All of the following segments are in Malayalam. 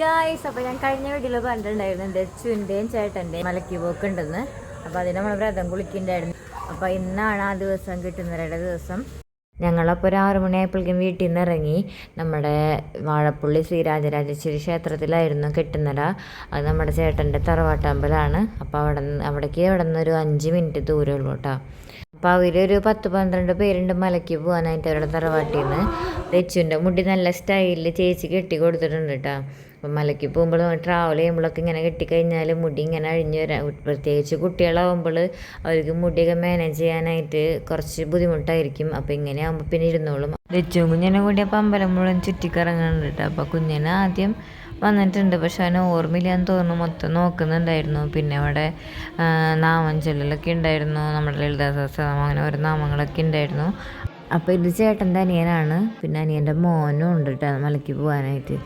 ഗായ്സ് അപ്പോൾ ഞാൻ കഴിഞ്ഞ വീട്ടിൽ പറഞ്ഞിട്ടുണ്ടായിരുന്നു എന്റെ ചുന്റെയും ചേട്ടന്റെയും മലക്കി പോക്കുണ്ടെന്ന്. അപ്പോൾ അതിന് നമ്മൾ വ്രതം കുളിക്കുന്നുണ്ടായിരുന്നു അപ്പോൾ ഇന്നാണ് ആ ദിവസം കിട്ടുന്നവരുടെ ദിവസം. ഞങ്ങളപ്പോൾ ഒരു ആറു മണിയായപ്പോഴേക്കും വീട്ടിൽ നിന്ന് ഇറങ്ങി നമ്മുടെ വാഴപ്പള്ളി ശ്രീരാജരാജേശ്വരി ക്ഷേത്രത്തിലായിരുന്നു കെട്ടുന്നര അത് നമ്മുടെ ചേട്ടന്റെ തറവാട്ടമ്പലാണ്. അപ്പോൾ അവിടെ നിന്ന് അവിടേക്ക് അവിടെ നിന്ന് ഒരു അഞ്ച് മിനിറ്റ് ദൂരമുള്ളൂ കേട്ടോ. അപ്പോൾ അവരൊരു പത്ത് പന്ത്രണ്ട് പേരുണ്ട് മലയ്ക്ക് പോകാനായിട്ട് അവരുടെ തറവാട്ടിൽ നിന്ന് തെച്ചുന്റെ മുടി നല്ല സ്റ്റൈലിൽ ചേച്ചി കെട്ടി കൊടുത്തിട്ടുണ്ട് കേട്ടോ. അപ്പം മലയ്ക്ക് പോകുമ്പോൾ ട്രാവൽ ചെയ്യുമ്പോഴൊക്കെ ഇങ്ങനെ കെട്ടിക്കഴിഞ്ഞാൽ മുടി ഇങ്ങനെ അഴിഞ്ഞു വരാം. പ്രത്യേകിച്ച് കുട്ടികളാവുമ്പോൾ അവർക്ക് മുടിയൊക്കെ മാനേജ് ചെയ്യാനായിട്ട് കുറച്ച് ബുദ്ധിമുട്ടായിരിക്കും. അപ്പോൾ ഇങ്ങനെ ആകുമ്പോൾ പിന്നെ ഇരുന്നോളും. ലച്ചും കുഞ്ഞിനെ കൂടി അപ്പോൾ അമ്പലം മുഴുവൻ ചുറ്റിക്കറങ്ങുന്നുണ്ട് കേട്ടോ. അപ്പോൾ കുഞ്ഞിനെ ആദ്യം വന്നിട്ടുണ്ട്. പക്ഷെ അവനെ ഓർമ്മയില്ലാന്ന് തോന്നുന്നു. മൊത്തം നോക്കുന്നുണ്ടായിരുന്നു. പിന്നെ അവിടെ നാമം ചൊല്ലലൊക്കെ ഉണ്ടായിരുന്നു. നമ്മുടെ ലളിതാ സഹസ്രനാമം അങ്ങനെ ഓരോ നാമങ്ങളൊക്കെ ഉണ്ടായിരുന്നു. അപ്പോൾ ഇത് ചേട്ടന്റെ അനിയനാണ്. പിന്നെ അനിയന്റെ മോനും ഉണ്ട് കേട്ടോ മലയ്ക്ക് പോകാനായിട്ട്.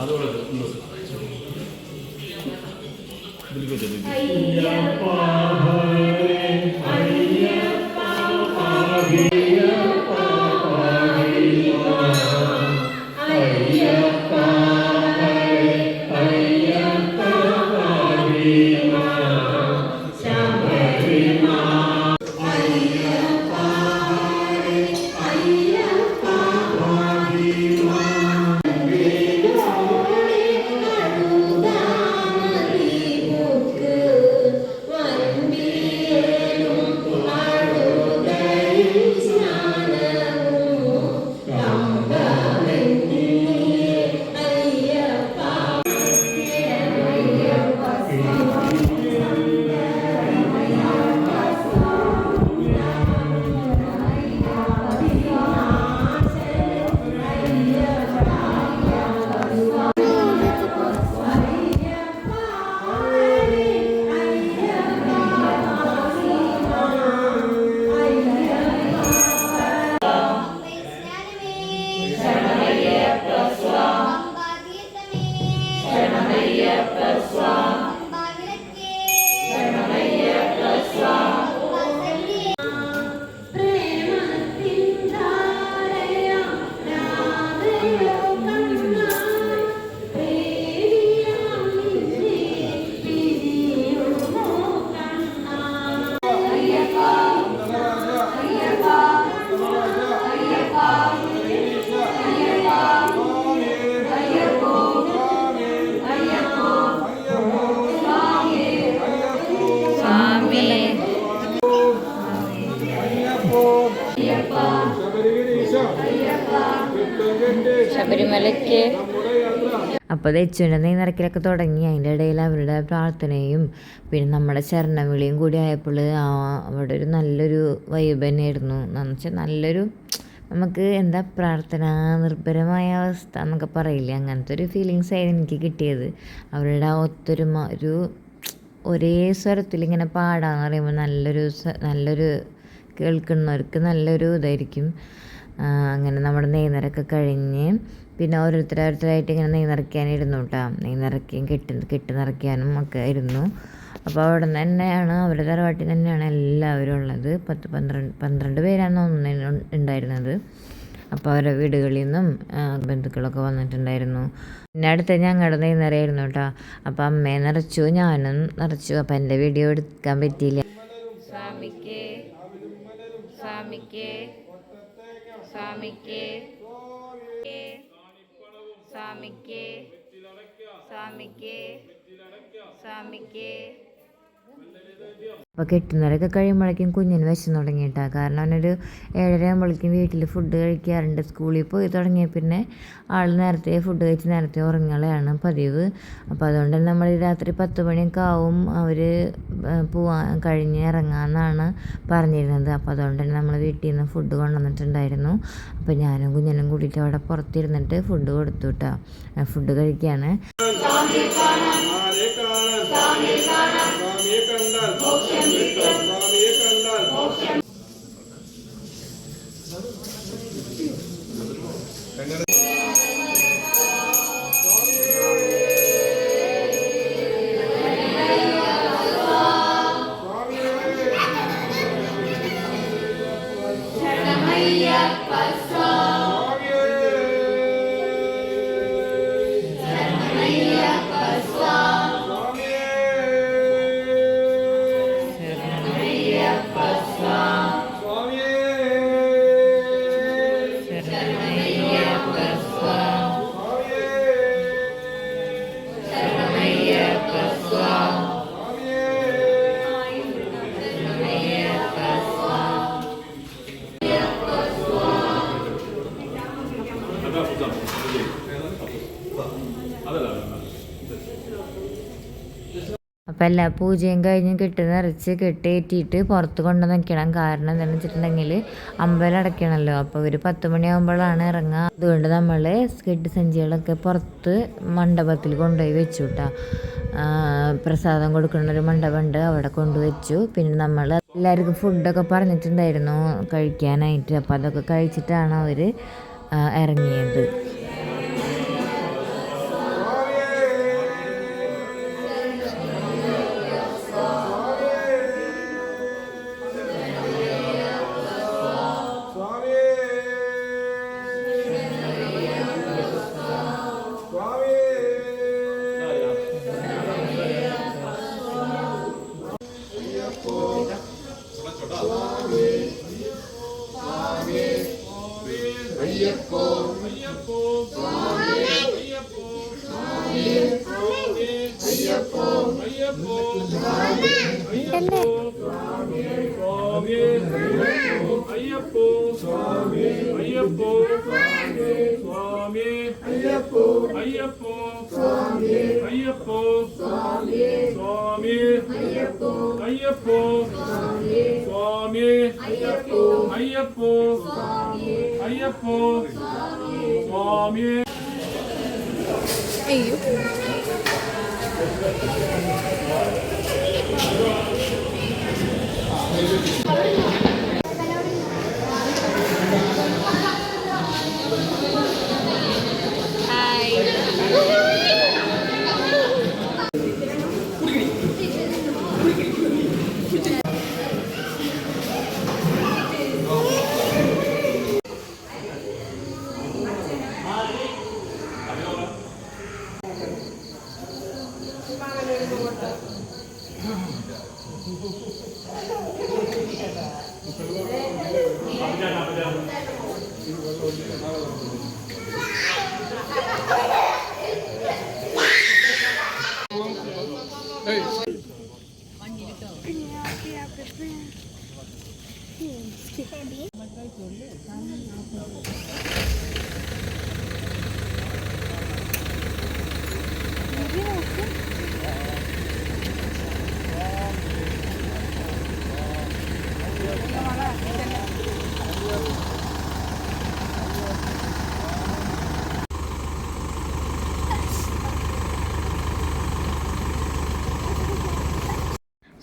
അതോടൊക്കെ അയ്യപ്പ ശബരിമലയ്ക്ക്. അപ്പോൾ തെച്ചുവിന്റെ നെയ്നിറക്കിലൊക്കെ തുടങ്ങി. അതിന്റെ ഇടയിൽ അവരുടെ പ്രാർത്ഥനയും പിന്നെ നമ്മുടെ ശരണവിളിയും കൂടി ആയപ്പോൾ അവിടെ ഒരു നല്ലൊരു വൈബ് തന്നെയായിരുന്നു. എന്ന് വെച്ചാൽ നല്ലൊരു നമുക്ക് എന്താ പ്രാർത്ഥന നിർഭരമായ അവസ്ഥ എന്നൊക്കെ പറയില്ലേ? അങ്ങനത്തെ ഒരു ഫീലിങ്സ് ആയിരുന്നു എനിക്ക് കിട്ടിയത്. അവരുടെ ഒത്തൊരുമ ഒരു ഒരേ സ്വരത്തിൽ ഇങ്ങനെ പാടാന്ന് പറയുമ്പോൾ നല്ലൊരു നല്ലൊരു കേൾക്കുന്നവർക്ക് നല്ലൊരു ഇതായിരിക്കും. അങ്ങനെ നമ്മുടെ നെയ്നിറൊക്കെ കഴിഞ്ഞ് പിന്നെ ഓരോരുത്തർ ഓരോരുത്തരായിട്ട് ഇങ്ങനെ നെയ് നിറയ്ക്കാനിരുന്നു കേട്ടോ. നെയ് നിറയ്ക്കുകയും കെട്ടി കെട്ടി നിറയ്ക്കാനും ഒക്കെ ഇരുന്നു. അപ്പോൾ അവിടെ നിന്ന് തന്നെയാണ് അവരുടെ തറവാട്ടിൽ തന്നെയാണ് എല്ലാവരും ഉള്ളത്. പത്ത് പന്ത്രണ്ട് പന്ത്രണ്ട് പേരാണ് തോന്നുന്നു ഉണ്ടായിരുന്നത്. അപ്പോൾ അവരുടെ വീടുകളിൽ നിന്നും ബന്ധുക്കളൊക്കെ വന്നിട്ടുണ്ടായിരുന്നു. പിന്നെ അടുത്ത ഞങ്ങളുടെ നെയ് നിറയായിരുന്നു കേട്ടോ. അപ്പോൾ അമ്മയെ നിറച്ചു ഞാനും നിറച്ചു. അപ്പോൾ എന്റെ വീഡിയോ എടുക്കാൻ പറ്റിയില്ല. സ്വാമിക്ക് സ്വാമിക്ക് സ്വാമിക്ക് സ്വാമിക്ക് സ്വാമിക്ക് സ്വാമിക്ക് അപ്പോൾ കെട്ടുന്നവരൊക്കെ കഴിയുമ്പോഴേക്കും കുഞ്ഞിന് വിശന്ന് തുടങ്ങിയിട്ടാണ് കാരണം അവനൊരു ഏഴര ആകുമ്പോഴേക്കും വീട്ടിൽ ഫുഡ് കഴിക്കാറുണ്ട്. സ്കൂളിൽ പോയി തുടങ്ങിയ പിന്നെ ആൾ നേരത്തെ ഫുഡ് കഴിച്ച് നേരത്തെ ഉറങ്ങുകയാണ് പതിവ്. അപ്പോൾ അതുകൊണ്ട് തന്നെ നമ്മൾ രാത്രി പത്ത് മണിയൊക്കെ ആവും അവർ പോവാൻ കഴിഞ്ഞ് ഇറങ്ങാമെന്നാണ് പറഞ്ഞിരുന്നത്. അപ്പോൾ അതുകൊണ്ട് തന്നെ നമ്മൾ വീട്ടിൽ നിന്ന് ഫുഡ് കൊണ്ടുവന്നിട്ടുണ്ടായിരുന്നു. അപ്പോൾ ഞാനും കുഞ്ഞിനും കൂടിയിട്ട് അവിടെ പുറത്തിരുന്നിട്ട് ഫുഡ് കൊടുത്തു കേട്ടോ ഫുഡ് കഴിക്കുകയാണ് like by strong. അപ്പം എല്ലാ പൂജയും കഴിഞ്ഞ് കിട്ടുന്ന നിറച്ച് കെട്ടിയേറ്റിയിട്ട് പുറത്ത് കൊണ്ട് നിൽക്കണം. കാരണം എന്താണെന്ന് വെച്ചിട്ടുണ്ടെങ്കിൽ അമ്പലം അടയ്ക്കണമല്ലോ. അപ്പോൾ ഒരു പത്ത് മണിയാകുമ്പോഴാണ് ഇറങ്ങുക. അതുകൊണ്ട് നമ്മൾ കെട്ടി സഞ്ചികളൊക്കെ പുറത്ത് മണ്ഡപത്തിൽ കൊണ്ടുപോയി വെച്ചു കേട്ടോ. പ്രസാദം കൊടുക്കുന്ന ഒരു മണ്ഡപമുണ്ട്. അവിടെ കൊണ്ടുവച്ചു പിന്നെ നമ്മൾ എല്ലാവർക്കും ഫുഡൊക്കെ പറഞ്ഞിട്ടുണ്ടായിരുന്നു കഴിക്കാനായിട്ട്. അപ്പോൾ അതൊക്കെ കഴിച്ചിട്ടാണ് അവർ ഇറങ്ങിയത്. சுவாமி. ஐயப்போ சுவாமி. ஐயப்போ சுவாமி. ஐயப்போ ஐயப்போ சுவாமி. ஐயப்போ சுவாமி. சுவாமி. ஐயப்போ ஐயப்போ சுவாமி. ஐயப்போ ஐயப்போ ஐயப்போ சுவாமி. ஐயோ. Gracias.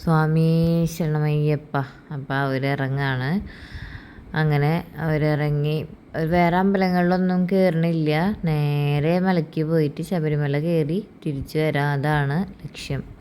സ്വാമി ശരണമയ്യപ്പ. അപ്പോൾ അവരിറങ്ങാണ്. അങ്ങനെ അവരിറങ്ങി. വേറെ അമ്പലങ്ങളിലൊന്നും കയറണില്ല നേരെ മലയ്ക്ക് പോയിട്ട് ശബരിമല കയറി തിരിച്ചു വരാം. അതാണ് ലക്ഷ്യം.